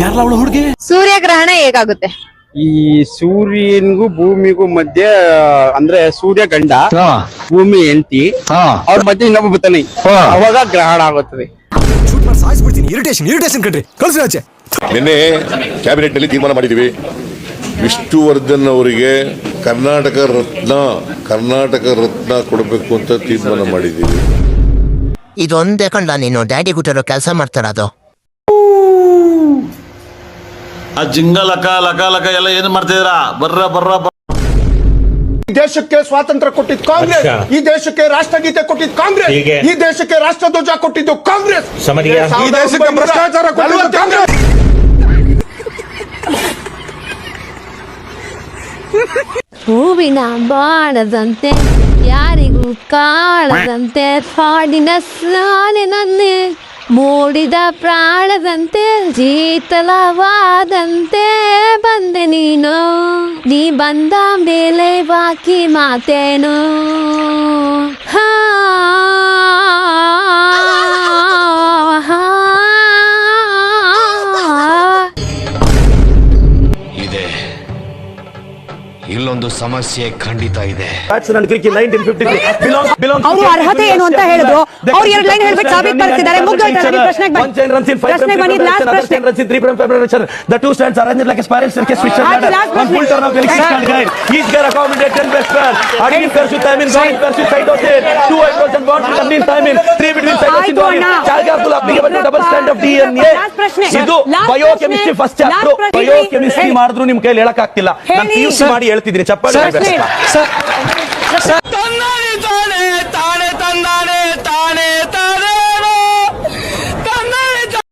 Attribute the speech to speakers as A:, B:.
A: ಯಾರಲ್ಲ ಅವಳು ಹುಡುಗಿ?
B: ಸೂರ್ಯಗ್ರಹಣ ಹೇಗಾಗುತ್ತೆ?
C: ಈ ಸೂರ್ಯನಿಗೂ ಭೂಮಿಗೂ ಮಧ್ಯೆ ಅಂದ್ರೆ ಸೂರ್ಯ ಗಂಡ ಭೂಮಿ ಹೆಂಡತಿ ಅವ್ರ ಮಧ್ಯೆ ಇನ್ನೊಬ್ಬ ಬರ್ತಾನೆ ಅವಾಗ ಗ್ರಹಣ ಆಗುತ್ತದೆ.
D: ಸಾಯಿಸ್ಬಿಡ್ತೀನಿ. ಇರಿಟೇಷನ್ ಇರಿಟೇಷನ್ ಕಣ್ರಿ. ಕಳ್ಸಿ ಆಚೆ.
E: ನಿನ್ನೆ ಕ್ಯಾಬಿನೆಟ್ನಲ್ಲಿ ತೀರ್ಮಾನ ಮಾಡಿದೀವಿ. ವಿಷ್ಣುವರ್ಧನ್ ಅವರಿಗೆ ಕರ್ನಾಟಕ ರತ್ನ ಕರ್ನಾಟಕ ರತ್ನ ಕೊಡಬೇಕು ಅಂತ ತೀರ್ಮಾನ ಮಾಡಿದೀವಿ.
F: ಇದೊಂದೇ ಕಂಡ ನೀನು. ಡ್ಯಾಡಿ ಗುಟ್ಟರು ಕೆಲಸ ಮಾಡ್ತಾರದು
A: ಆ ಜಿಂಗ ಲಕ ಲಕ ಲಕ ಎಲ್ಲ ಏನ್ ಮಾಡ್ತಿದ್ದೀರಾ? ಬರ್ರ ಬರ್ರ ಬರ್ರ.
G: ದೇಶಕ್ಕೆ ಸ್ವಾತಂತ್ರ್ಯ ಕೊಟ್ಟಿದ್ದು ಕಾಂಗ್ರೆಸ್ ಈ ದೇಶಕ್ಕೆ ರಾಷ್ಟ್ರಗೀತೆ ಕೊಟ್ಟಿದ್ದು ಕಾಂಗ್ರೆಸ್ ಈ ದೇಶಕ್ಕೆ ರಾಷ್ಟ್ರಧ್ವಜ ಕೊಟ್ಟಿದ್ದು ಕಾಂಗ್ರೆಸ್. ಈ ದೇಶಕ್ಕೆ ಭ್ರಷ್ಟಾಚಾರ ಕೊಟ್ಟಿದ್ದು ಕಾಂಗ್ರೆಸ್.
B: ಹೂವಿನ ಬಾಣದಂತೆ ಯಾರಿಗೂ ಕಾಣದಂತೆ ಹಾಡಿನ ಸಾಲಿನಲ್ಲಿ ಮೂಡಿದ ಪ್ರಾಣದಂತೆ ಜೀತಲವಾದಂತೆ ಬಂದೆ ನೀನು. ನೀ ಬಂದ ಮೇಲೆ ಬಾಕಿ ಮಾತೇನು. ಹಾ
H: ಇಲ್ಲೊಂದು ಸಮಸ್ಯೆ ಖಂಡಿತ ಇದೆ
I: ಅವ್ರು ಅರ್ಹತೆ ಏನು ಅಂತ ಹೇಳಿದ್ರು ಅವ್ರು ಎರಡು ಲೈನ್ ಹೇಳ್ಬಿಟ್ಟು ಸಾಬೀತು ಪಡಿಸಿದ್ದಾರೆ ಮುಗ್ದೋಯ್ತು ನನಗೆ ಪ್ರಶ್ನೆಗೆ ಬನ್ನಿ ಪ್ರಶ್ನೆ ಬನ್ನಿ ಲಾಸ್ಟ್ ಪ್ರಶ್ನೆ
G: The two stands arranged like a spiral staircase which shall
I: ಆಯ್ತು,
G: ladder.
I: last
G: One
I: ಪ್ರಶ್ನೆ.
G: full turn of elixir shall guide. Each gear accommodate ten best pair. Again pursuit time in going pursuit side of it. Two hydrogen bonds with mean time in. Three between side of
I: ಆಯ್ತು
G: it. Chargas will double stand.
I: Last ಪ್ರಶ್ನೆ.
G: ಇದು bio biochemistry
I: first chapter
G: biochemistry
I: biochemistry.
G: ಮಾಡಿದ್ರು ನಿಮ್ ಕೈಲಿ ಹೇಳಕ್ ಆಗ್ತಿಲ್ಲ ನಾನು PUC ಮಾಡಿ ಹೇಳ್ತಿದ್ದೀನಿ ಚಪ್ಪಾಳೆ.